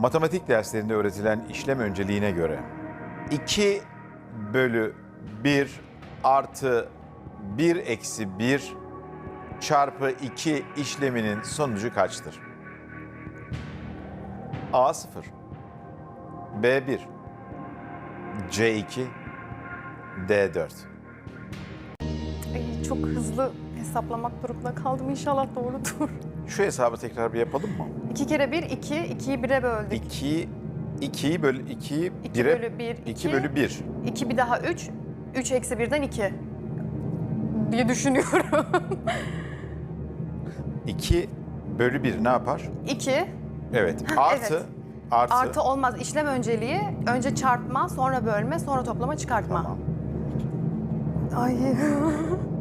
Matematik derslerinde öğretilen işlem önceliğine göre 2 bölü 1 artı 1 eksi 1 çarpı 2 işleminin sonucu kaçtır? A0 B1 C2 D4 Ay, çok hızlı hesaplamak durumunda kaldım. İnşallah doğrudur. Şu hesabı tekrar bir yapalım mı? 2 kere 1, 2. 2'yi 1'e böldük. 2 2'yi bölü 2'yi 2 1'e bölü 1, 2 2. bölü 1. 2 bir daha 3. 3 eksi 1'den 2. diye düşünüyorum. 2 bölü 1 ne yapar? 2 Evet. Artı evet. artı. artı olmaz. İşlem önceliği önce çarpma, sonra bölme, sonra toplama, çıkartma. Tamam. Ay